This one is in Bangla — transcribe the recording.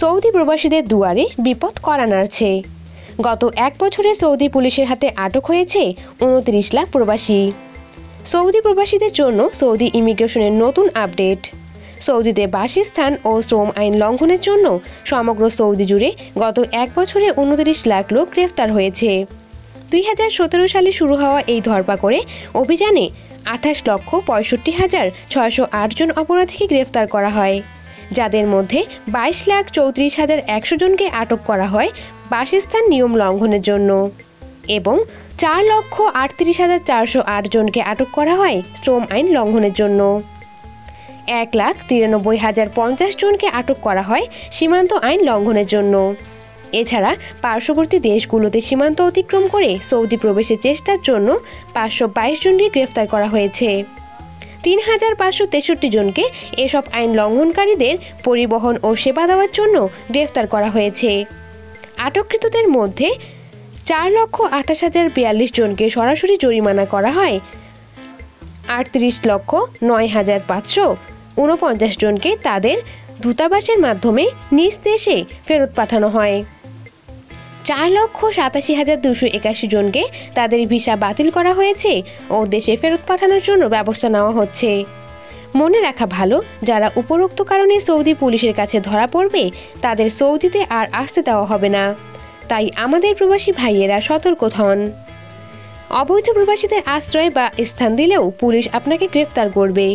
সৌদি প্রবাসীদের দুয়ারে বিপদ করা নাড়ছে গত এক বছরে সৌদি পুলিশের হাতে আটক হয়েছে উনত্রিশ লাখ প্রবাসী। সৌদি প্রবাসীদের জন্য সৌদি ইমিগ্রেশনের নতুন আপডেট। সৌদিতে বাসস্থান ও শ্রম আইন লঙ্ঘনের জন্য সমগ্র সৌদি জুড়ে গত এক বছরে উনত্রিশ লাখ লোক গ্রেফতার হয়েছে। দুই হাজার সতেরো সালে শুরু হওয়া এই ধরপাকড়ে অভিযানে আঠাশ লক্ষ পঁয়ষট্টি হাজার ছয়শো জন অপরাধীকে গ্রেফতার করা হয়। যাদের মধ্যে বাইশ লাখ চৌত্রিশ হাজার একশো জনকে আটক করা হয় বাসস্থান নিয়ম লঙ্ঘনের জন্য। এবং চার লক্ষ আটত্রিশ হাজার চারশো আট জনকে আটক করা হয় শ্রম আইন লঙ্ঘনের জন্য। এক লাখ তিরানব্বই হাজার পঞ্চাশ জনকে আটক করা হয় সীমান্ত আইন লঙ্ঘনের জন্য। এছাড়া পার্শ্ববর্তী দেশগুলোতে সীমান্ত অতিক্রম করে সৌদি প্রবেশের চেষ্টার জন্য পাঁচশো বাইশ জনকে গ্রেফতার করা হয়েছে। তিন হাজার পাঁচশো তেষট্টি জনকে এসব আইন লঙ্ঘনকারীদের পরিবহন ও সেবা দেওয়ার জন্য গ্রেফতার করা হয়েছে। আটককৃতদের মধ্যে চার লক্ষ আঠাশ হাজার বিয়াল্লিশ জনকে সরাসরি জরিমানা করা হয়। আটত্রিশ লক্ষ নয় হাজার পাঁচশো ঊনপঞ্চাশ জনকে তাদের দূতাবাসের মাধ্যমে নিজ দেশে ফেরত পাঠানো হয়। চার লক্ষ সাতাশি হাজার দুশো একাশি জনকে তাদের ভিসা বাতিল করা হয়েছে ও দেশে ফেরত পাঠানোর জন্য ব্যবস্থা নেওয়া হচ্ছে। মনে রাখা ভালো, যারা উপরোক্ত কারণে সৌদি পুলিশের কাছে ধরা পড়বে, তাদের সৌদিতে আর আসতে দেওয়া হবে না। তাই আমাদের প্রবাসী ভাইয়েরা সতর্ক হন। অবৈধ প্রবাসীদের আশ্রয় বা স্থান দিলেও পুলিশ আপনাকে গ্রেফতার করবে।